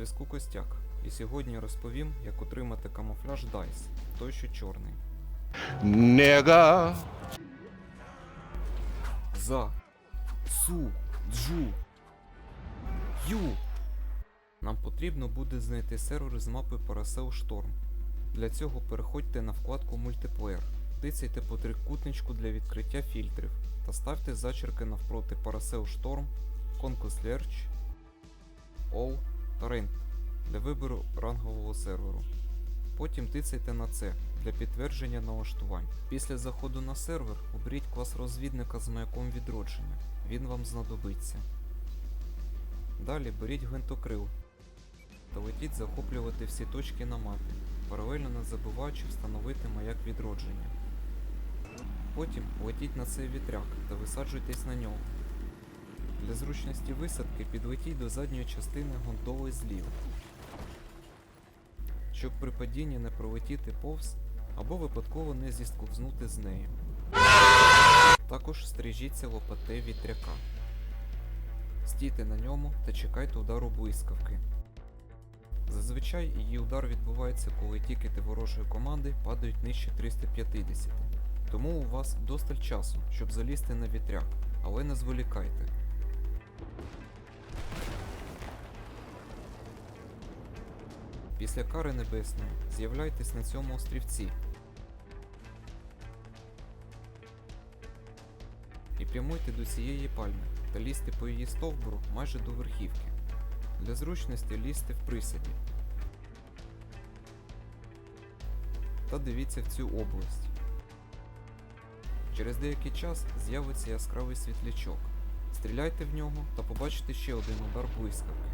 зв'язку Костяк. І сьогодні розповім, як отримати камуфляж DICE, той що чорний. Nigga. За. Су. Джу. Ю. Нам потрібно буде знайти сервер з мапою Paracel Storm. Для цього переходьте на вкладку Мультиплеєр, тицяйте по трикутничку для відкриття фільтрів та ставте зачерки навпроти Paracel Storm, Conquest Lerch, All та для вибору рангового серверу. Потім тицяйте на це для підтвердження налаштувань. Після заходу на сервер оберіть клас розвідника з маяком відродження. Він вам знадобиться. Далі беріть гвинтокрил та летіть захоплювати всі точки на мапі, паралельно не забуваючи встановити маяк відродження. Потім летіть на цей вітряк та висаджуйтесь на нього. Для зручності висадки підлетіть до задньої частини гондоли зліва щоб при падінні не пролетіти повз або випадково не зісковзнути з нею. Також стрижіться лопате вітряка. Стійте на ньому та чекайте удару блискавки. Зазвичай її удар відбувається, коли тікети ворожої команди падають нижче 350. Тому у вас досталь часу, щоб залізти на вітряк, але не зволікайте. Після кари небесної з'являйтесь на цьому острівці. І прямуйте до цієї пальми та лізьте по її стовбуру майже до верхівки. Для зручності лізьте в присяді. Та дивіться в цю область. Через деякий час з'явиться яскравий світлячок. Стріляйте в нього та побачите ще один удар блискавки.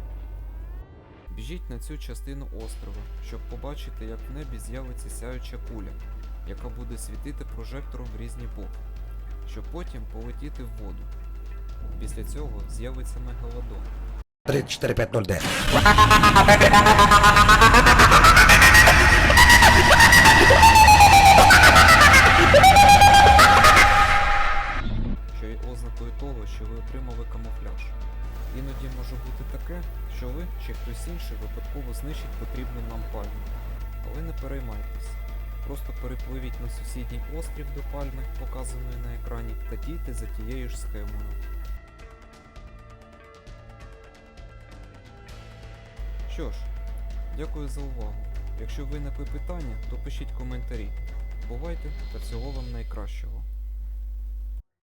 Біжіть на цю частину острова, щоб побачити, як в небі з'явиться сяюча куля, яка буде світити прожектором в різні боки, щоб потім полетіти в воду. Після цього з'явиться мегалодон. 3450D. що є ознакою того, що ви отримали камуфляж. Іноді може бути таке, що ви чи хтось інший випадково знищить потрібну нам пальму. Але не переймайтесь. Просто перепливіть на сусідній острів до пальми, показаної на екрані, та дійте за тією ж схемою. Що ж, дякую за увагу. Якщо виникли питання, то пишіть коментарі. Бувайте та всього вам найкращого.